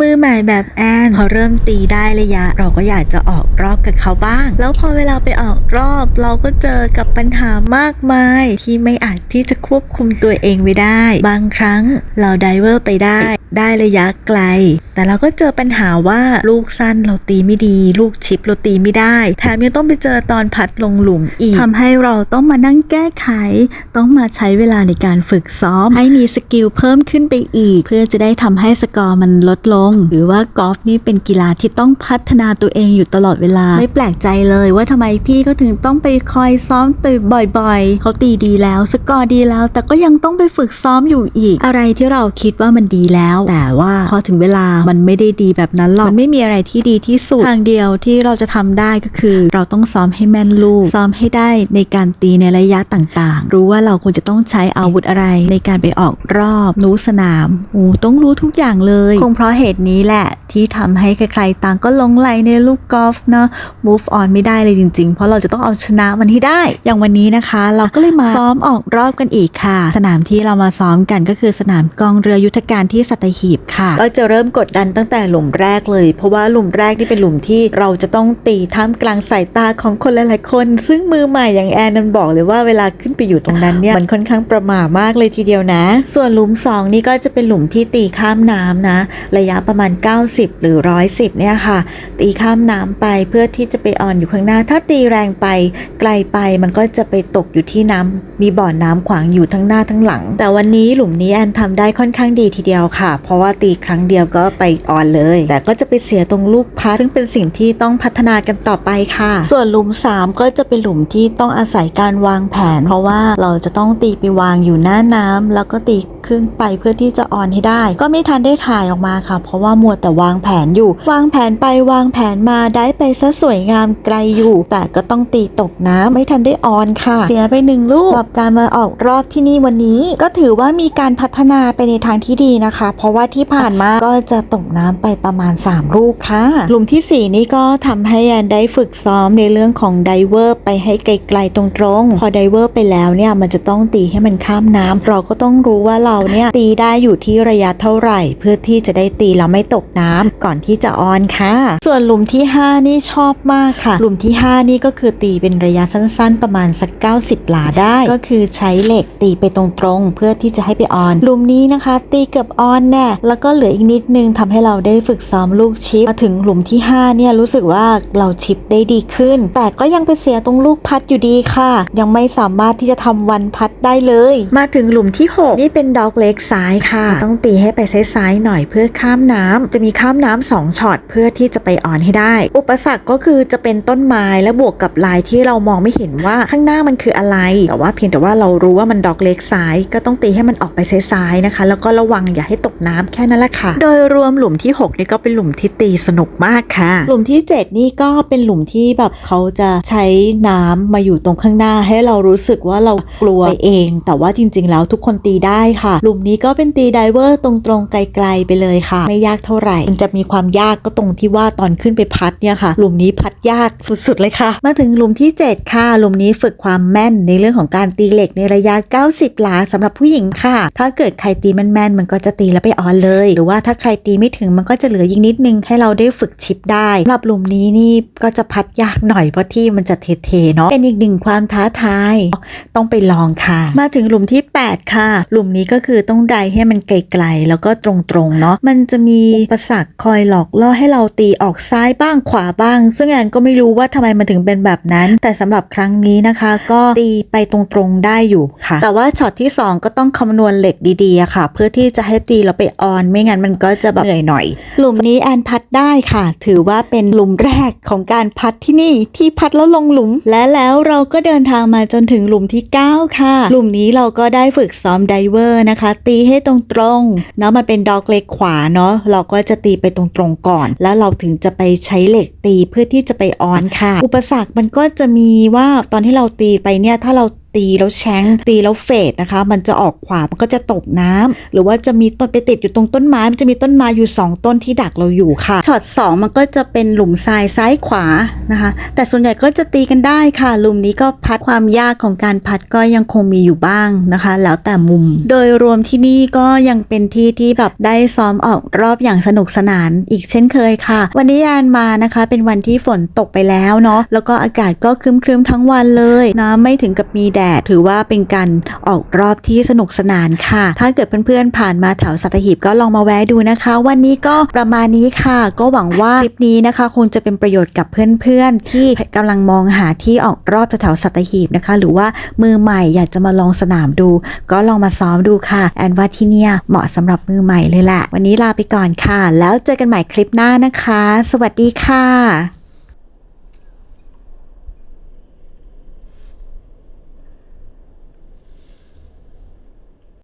มือใหม่แบบแอนพอเริ่มตีได้ระยะ เราก็อยากจะออกรอบกับเขาบ้าง แล้วพอเวลาไปออกรอบ เราก็เจอกับปัญหามากมาย ที่ไม่อาจที่จะควบคุมตัวเองไว้ได้ บางครั้งเราไดเวอร์ไปได้ได้ระยะไกล แต่เราก็เจอปัญหาว่าลูกสั้นเราตีไม่ดี ลูกชิปเราตีไม่ได้ แถมยังต้องไปเจอตอนพัดลงหลุมอีกทำให้เราต้องมานั่งแก้ไข ต้องมาใช้เวลาในการฝึกซ้อม ให้มีสกิลเพิ่มขึ้นไปอีก เพื่อจะได้ทำให้สกอร์มันลดลง หรือว่ากอล์ฟนี่เป็นกีฬาที่ต้องพัฒนาตัวเองอยู่ตลอดเวลา ไม่แปลกใจเลยว่าทำไมพี่เขาถึงต้องไปคอยซ้อมตื่นบ่อย ๆ เขาตีดีแล้ว สกอร์ดีแล้ว แต่ก็ยังต้องไปฝึกซ้อมอยู่อีก อะไรที่เราคิดว่ามันดีแล้วแต่ว่าพอถึงเวลามันไม่ได้ดีแบบนั้นหรอกมันไม่มีอะไรที่ดีที่สุดทางเดียวที่เราจะทำได้ก็คือ เราต้องซ้อมให้แม่นลูก ซ้อมให้ได้ในการตีในระยะต่างๆ รู้ว่าเราควรจะต้องใช้อาวุธอะไร ในการไปออกรอบรู้สนามโอ้ต้องรู้ทุกอย่างเลย คงเพราะเหตุนี้แหละที่ทำให้ใครๆต่างก็ลงไหลในลูกกอล์ฟเนาะ move on ไม่ได้เลยจริงๆ เพราะเราจะต้องเอาชนะมันให้ได้ อย่างวันนี้นะคะ เราก็เลยมาซ้อมออกรอบกันอีกค่ะ สนามที่เรามาซ้อมกันก็คือสนามกองเรือยุทธการที่สัตหีบค่ะ ก็จะเริ่มกดดันตั้งแต่หลุมแรกเลย เพราะว่าหลุมแรกนี่เป็นหลุมที่เราจะต้องตีท่ามกลางสายตาของคนหลายๆคน ซึ่งมือใหม่อย่างแอนนันบอกเลยว่าเวลาขึ้นไปอยู่ตรงนั้นเนี่ยมันค่อนข้างประหม่ามากเลยทีเดียวนะ ส่วนหลุม 2 นี่ก็จะเป็นหลุมที่ตีข้ามน้ำนะ ระยะประมาณ 90 หรือ 110 เนี่ยค่ะ ตีข้ามน้ำไปเพื่อที่จะไปออนอยู่ข้างหน้า ถ้าตีแรงไปไกลไปมันก็จะไปตกอยู่ที่น้ำมีบ่อน้ำขวางอยู่ทั้งหน้าทั้งหลัง แต่วันนี้หลุมนี้แอนทำได้ค่อนข้างดีทีเดียวค่ะเพราะว่าตีครั้งเดียวก็ไปออนเลย แต่ก็จะไปเสียตรงลูกพัด ซึ่งเป็นสิ่งที่ต้องพัฒนากันต่อไปค่ะ ส่วนหลุม 3 ก็จะเป็นหลุมที่ต้องอาศัยการวางแผน เพราะว่าเราจะต้องตีไปวางอยู่หน้าน้ำแล้วก็ตี ขึ้นไปเพื่อที่จะออนให้ได้ ก็ไม่ทันได้ถ่ายออกมาค่ะ เพราะว่ามัวแต่วางแผนอยู่ วางแผนไปวางแผนมาได้ไปซะสวยงามไกลอยู่ แต่ก็ต้องตีตกน้ำไม่ทันได้ออนค่ะ เสียไปหนึ่งลูกกับการมาออกรอบที่นี่วันนี้ ก็ถือว่ามีการพัฒนาไปในทางที่ดีนะคะ เพราะว่าที่ผ่านมาก็จะตกน้ำไปประมาณ 3 ลูกค่ะ หลุมทีสี่4 นี้ก็ทำให้แอนได้ฝึกซ้อมในเรื่องของไดเวอร์ไปให้ไกลๆตรงๆ พอไดเวอร์ไปแล้วเนี่ยมันจะต้องตีให้มันข้ามน้ำเราก็ต้องรู้ว่าเราเนี่ยตีได้อยู่ที่ระยะเท่าไหร่ เพื่อที่จะได้ตีแล้วไม่ตกน้ำก่อนที่จะออนค่ะ ส่วนหลุมที่ 5 นี่ชอบมากค่ะ หลุมที่ 5 นี่ก็คือตีเป็นระยะสั้น ๆ ประมาณสัก 90 หลาได้ ก็คือใช้เหล็กตีไปตรงๆ เพื่อที่จะให้ไปออน หลุมนี้นะคะ ตีเกือบออนแน่แล้วก็เหลืออีกนิดนึงทำให้เราได้ฝึกซ้อมลูกชิปมาถึงหลุมที่ 5 เนี่ยรู้สึกว่าเราชิปได้ดีขึ้น แต่ก็ยังไปเสียตรงลูกพัดอยู่ดีค่ะ ยังไม่สามารถที่จะทำวันพัดได้เลย มาถึงหลุมที่ 6 นี่เป็นดอกอกเล็กซ้ายค่ะ ต้องตีให้ไปซ้ายๆหน่อยเพื่อข้ามน้ำจะมีข้ามน้ำสองช็อตเพื่อที่จะไปออนให้ได้ อุปสรรคก็คือจะเป็นต้นไม้และบวกกับลายที่เรามองไม่เห็นว่าข้างหน้ามันคืออะไรแต่ว่าเพียงแต่ว่าเรารู้ว่ามันดอกเล็กซ้าย ก็ต้องตีให้มันออกไปซ้ายๆนะคะ แล้วก็ระวังอย่าให้ตกน้ำแค่นั้นแหละค่ะ โดยรวมหลุมที่6นี่ก็เป็นหลุมที่ตีสนุกมากค่ะ หลุมที่ 7 นี่ก็เป็นหลุมที่แบบเขาจะใช้น้ำมาอยู่ตรงข้างหน้าให้เรารู้สึกว่าเรากลัวไปเอง แต่ว่าจริง ๆ แล้วทุกคนตีได้ค่ะหลุมนี้ก็เป็นตีไดเวอร์ตรงๆไกลๆไปเลยค่ะ ไม่ยากเท่าไหร่ มันจะมีความยากก็ตรงที่ว่าตอนขึ้นไปพัดเนี่ยค่ะ หลุมนี้พัดยากสุดๆเลยค่ะ มาถึงหลุมที่ 7 ค่ะ หลุมนี้ฝึกความแม่นในเรื่องของการตีเหล็กในระยะ 90 หลาสำหรับผู้หญิงค่ะ ถ้าเกิดใครตีแม่นๆมันก็จะตีแล้วไปออนเลย หรือว่าถ้าใครตีไม่ถึงมันก็จะเหลือยิงนิดนึงให้เราได้ฝึกชิปได้สำหรับหลุมนี้นี่ก็จะพัดยากหน่อยเพราะที่มันจะเทๆเนาะเป็นอีกหนึ่งความท้าทายต้องไปลองค่ะ มาถึงหลุมที่ 8 ค่ะ หลุมนี้ก็คือต้องไดให้มันไกลๆ แล้วก็ตรงๆเนาะมันจะมีอุประสักคอยหลอกล่อให้เราตีออกซ้ายบ้างขวาบ้าง ซึ่งแอนก็ไม่รู้ว่าทำไมมันถึงเป็นแบบนั้น แต่สำหรับครั้งนี้นะคะ ก็ตีไปตรงๆได้อยู่ค่ะ แต่ว่าช็อตที่ 2 ก็ต้องคำนวณเหล็กดีๆค่ะ เพื่อที่จะให้ตีแล้วไปออนไม่งั้นมันก็จะแบบเหนื่อยหน่อย หลุมนี้แอนพัดได้ค่ะ ถือว่าเป็นหลุมแรกของการพัดที่นี่ที่พัดแล้วลงหลุม และแล้วเราก็เดินทางมาจนถึงหลุมที่ 9 ค่ะ หลุมนี้เราก็ได้ฝึกซ้อมไดเวอร์นะคะ ตีให้ตรงๆเนาะมันเป็นดอกเล็กขวาเนาะเราก็จะตีไปตรงๆก่อน แล้วเราถึงจะไปใช้เหล็กตีเพื่อที่จะไปออนค่ะ อุปสรรคมันก็จะมีว่าตอนที่เราตีไปเนี่ยถ้าเรา ตีแล้วแชงตีแล้วเฟดนะคะ มันจะออกขวามันก็จะตกน้ำหรือว่าจะมีต้นไปติดอยู่ตรงต้นไม้ มันจะมีต้นไม้อยู่ 2 ต้นที่ดักเราอยู่ค่ะช็อต2มันก็จะเป็นหลุมทรายซ้ายขวานะคะ แต่ส่วนใหญ่ก็จะตีกันได้ค่ะหลุมนี้ก็พัดความยากของการพัดก็ยังคงมีอยู่บ้างนะคะ แล้วแต่มุม โดยรวมที่นี่ก็ยังเป็นที่ที่แบบได้ซ้อมออกรอบอย่างสนุกสนานอีกเช่นเคยค่ะ วันนี้แอนมานะคะ เป็นวันที่ฝนตกไปแล้วเนาะแล้วก็อากาศก็ครึ้มๆทั้งวันเลยนะไม่ถึงกับมีแดดถือว่าเป็นการออกรอบที่สนุกสนานค่ะ ถ้าเกิดเพื่อนๆผ่านมาแถวสัตหีบก็ลองมาแวะดูนะคะ วันนี้ก็ประมาณนี้ค่ะ ก็หวังว่าคลิปนี้นะคะ คงจะเป็นประโยชน์กับเพื่อนๆ ที่กำลังมองหาที่ออกรอบแถวสัตหีบนะคะ หรือว่ามือใหม่อยากจะมาลองสนามดู ก็ลองมาซ้อมดูค่ะ แอนว่าที่เนี่ยเหมาะสำหรับมือใหม่เลยแหละ วันนี้ลาไปก่อนค่ะ แล้วเจอกันใหม่คลิปหน้านะคะ สวัสดีค่ะ